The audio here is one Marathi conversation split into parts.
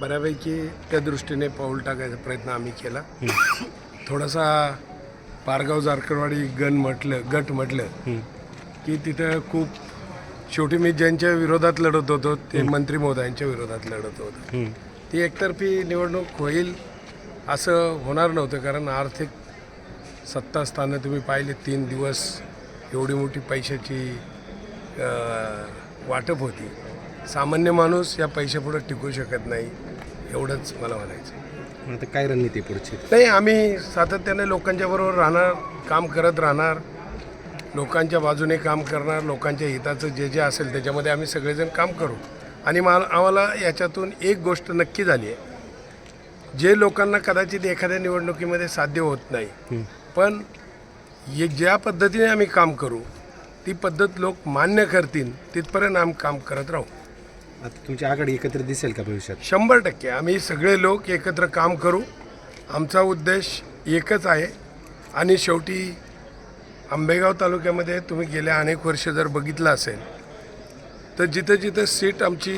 बऱ्यापैकी त्या दृष्टीने पाऊल टाकायचा प्रयत्न आम्ही केला. थोडासा पारगाव जारकरवाडी गण म्हटलं गट म्हटलं की तिथं खूप शेवटी मी ज्यांच्या विरोधात लढत होतो ते मंत्री महोदयांच्या विरोधात लढत होतो. ती एकतर्फी निवडणूक होईल असं होणार नव्हतं कारण आर्थिक सत्ता स्थानं तुम्ही पाहिले तीन दिवस एवढी मोठी पैशाची वाटप होती. सामान्य माणूस या पैशापुढे टिकू शकत नाही. एवढंच मला म्हणायचं आता काय रणनीती पुढची? नाही आम्ही सातत्याने लोकांच्या बरोबर राहणार काम करत राहणार लोकांच्या बाजूने काम करणार लोकांच्या हिताचं जे जे असेल त्याच्यामध्ये आम्ही सगळेजण काम करू. आणि मा आम्हाला याच्यातून एक गोष्ट नक्की झाली आहे. जे लोकांना कदाचित एखाद्या निवडणुकीमध्ये साध्य होत नाही पण ये ज्या पद्धतीने आम्ही काम करू ती पद्धत लोक मान्य करतील तिथपर्यंत आम्ही काम करत राहू. आता तुमची आघाडी एकत्र दिसेल का भविष्यात? शंभर टक्के. आम्ही सगळे लोक एकत्र काम करू. आमचा उद्देश एकच आहे. आणि शेवटी आंबेगाव तालुक्यामध्ये तुम्ही गेल्या अनेक वर्ष जर बघितलं असेल तर जिथं जिथं सीट आमची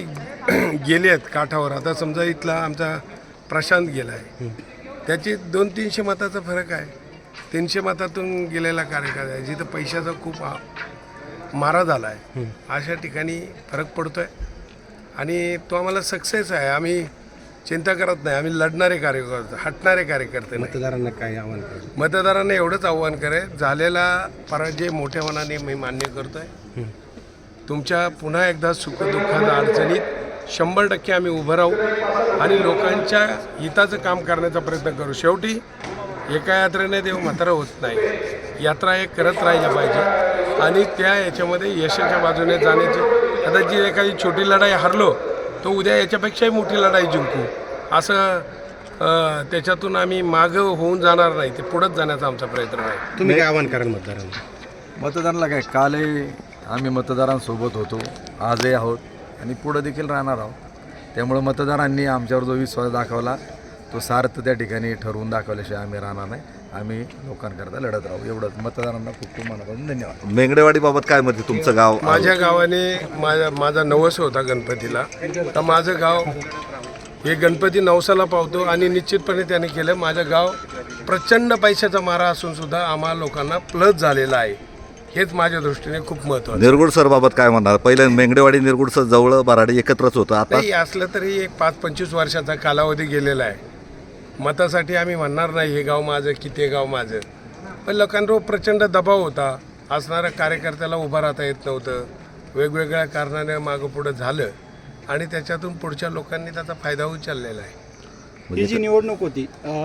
गेली आहेत काठावर आता समजा इथला आमचा प्रशांत गेला आहे त्याची दोन तीनशे मताचा फरक आहे. तीनशे मतातून गेलेला कार्यकाळ आहे जिथं पैशाचा खूप मारा झाला आहे अशा ठिकाणी फरक पडतोय. आणि तो आम्हाला सक्सेस आहे. आम्ही चिंता करत नाही. आम्ही लढणारे कार्यकर्ते हटणारे कार्यकर्ते नाही. मतदारांना काय आव्हान करेल मतदारांना एवढंच आव्हान करेल झालेला पराजय मोठ्या मनाने मी मान्य करतोय. तुमच्या पुन्हा एकदा सुखदुःखात अडचणीत शंभर टक्के आम्ही उभं राहू आणि लोकांच्या हिताचं काम करण्याचा प्रयत्न करू. शेवटी एका यात्रेने देव म्हातारा होत नाही. यात्रा एक करत राहिल्या पाहिजे. आणि त्या याच्यामध्ये यशाच्या बाजूने जाण्याची आता जी एखादी छोटी लढाई हरलो तो उद्या याच्यापेक्षाही मोठी लढाई जिंकू. असं त्याच्यातून आम्ही मागं होऊन जाणार नाही ते पुढंच जाण्याचा आमचा प्रयत्न आहे. तुम्ही काय आव्हान कराल मतदारांना? मतदारांना काय कालही आम्ही मतदारांसोबत होतो आजही आहोत आणि पुढं देखील राहणार आहोत. त्यामुळं मतदारांनी आमच्यावर जो विश्वास दाखवला तो सार्थ त्या ठिकाणी ठरवून दाखवल्याशिवाय आम्ही राहणार नाही. आम्ही लोकांकरता लढत राहू. एवढंच. मतदारांना खूप खूप मनापासून धन्यवाद. मेंगडेवाडी बाबत काय आहे तुमचं गाव? माझ्या गावाने माझा माझा नवस होता गणपतीला. तर माझं गाव हे गणपती नवसाला पावतो आणि निश्चितपणे त्याने केलं. माझं गाव प्रचंड पैशाचा मारा असून सुद्धा आम्हा लोकांना प्लस झालेला आहे. हेच माझ्या दृष्टीने खूप महत्त्वाचं निरगुड सर बाबत काय म्हणणार? पहिले मेंगडेवाडी निरगुड सर जवळ बराडी एकत्रच होतं. आता नाही असलं तरी एक पाच पंचवीस वर्षाचा कालावधी गेलेला आहे. मतासाठी आम्ही म्हणणार नाही हे गाव माझं की ते गाव माझं. पण लोकांवर प्रचंड दबाव होता. असणाऱ्या कार्यकर्त्याला उभं राहता येत नव्हतं. वेगवेगळ्या कारणाने मागं पुढं झालं आणि त्याच्यातून पुढच्या लोकांनी त्याचा फायदा उचललेला आहे. ही जी निवडणूक होती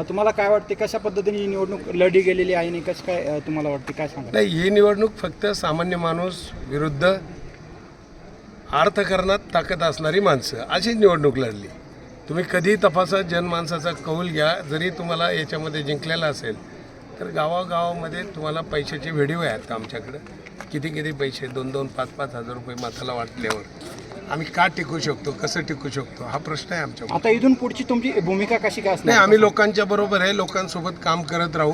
तुम्हाला काय वाटते कशा पद्धतीने ही निवडणूक लढी गेलेली आहे आणि कसं काय तुम्हाला वाटते काय सांगा नाही ही निवडणूक फक्त सामान्य माणूस विरुद्ध अर्थकारणात ताकद असणारी माणसं अशीच निवडणूक लढली. तुम्ही कधी तपासा जनमानसाचा कौल घ्या. जरी तुम्हाला याच्यामध्ये जिंकलेला असेल तर गावागावामध्ये तुम्हाला पैशाचे व्हिडिओ आहेत का आमच्याकडं. किती किती पैसे? दोन दोन पाच पाच हजार रुपये माथाला वाटल्यावर. आम्ही का टिकू शकतो? कसं टिकू शकतो? हा प्रश्न आहे आमच्या आता इथून पुढची तुमची भूमिका कशी काय नाही आम्ही लोकांच्या बरोबर आहे. लोकांसोबत काम करत राहू.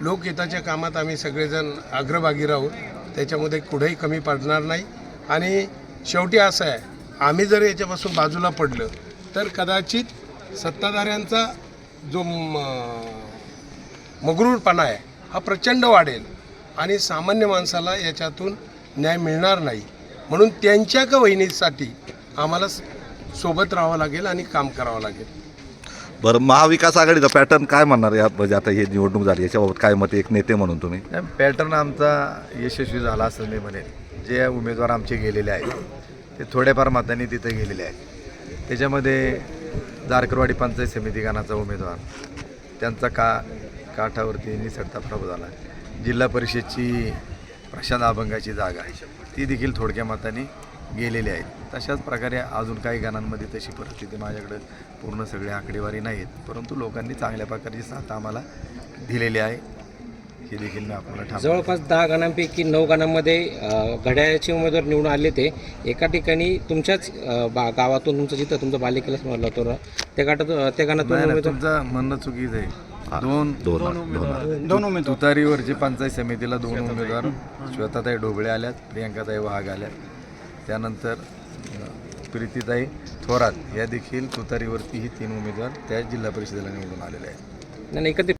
लोकहिताच्या कामात आम्ही सगळेजण अग्रभागी राहू. त्याच्यामध्ये कुठेही कमी पडणार नाही. आणि शेवटी असं आहे आम्ही जर याच्यापासून बाजूला पडलं तर कदाचित सत्ताधाऱ्यांचा जो मगरूरपणा आहे हा प्रचंड वाढेल आणि सामान्य माणसाला याच्यातून न्याय मिळणार नाही. म्हणून त्यांच्या का वहिनीसाठी आम्हाला सोबत राहावं लागेल आणि काम करावं लागेल. बरं महाविकास आघाडीचा पॅटर्न काय म्हणणार या म्हणजे आता ही निवडणूक झाली याच्याबाबत काय मत आहे? एक नेते म्हणून तुम्ही. पॅटर्न आमचा यशस्वी झाला असं मी म्हणेन. जे उमेदवार आमचे गेलेले आहेत ते थोड्याफार मतांनी तिथे गेलेले आहेत. त्याच्यामध्ये जारकरवाडी पंचायत समिती गानाचा उमेदवार. त्यांचा का काठावरती निसटता प्रभाव झाला. जिल्हा परिषदची प्रशांत अभंगाची जागा ती देखील थोडक्या मताने गेलेली आहेत तशाच प्रकारे अजून काही गाणांमध्ये तशी परिस्थिती माझ्याकडं पूर्ण सगळे आकडेवारी नाहीत. परंतु लोकांनी चांगल्या प्रकारची साथ आम्हाला दिलेली आहे. हे देखील मी आपल्याला ठाम जवळपास दहा गणांपैकी नऊ गणांमध्ये अ, घड्याळाचे उमेदवार निवडून आले ते. एका ठिकाणी तुमच्याच अ, बा- गावातून तुमचं जिथं तुमचं बालेकिला समजलं होतं त्या गाठात त्या गणातून नाही, नाही, उमेदवार तुमचं म्हणणं चुकीचं आहे. दोन दोन दोन दोन उमेदवार. तुतारीवरचे पंचायत समितीला दोन उमेदवार श्वेताताई ढोबळे आल्यात प्रियंकाताई वाघ आल्यात. त्यानंतर अं, प्रीतीताई थोरात या देखील तुतारीवरती ही तीन उमेदवार त्या जिल्हा परिषदेला निवडून आलेले आहेत. नाही एकत्रित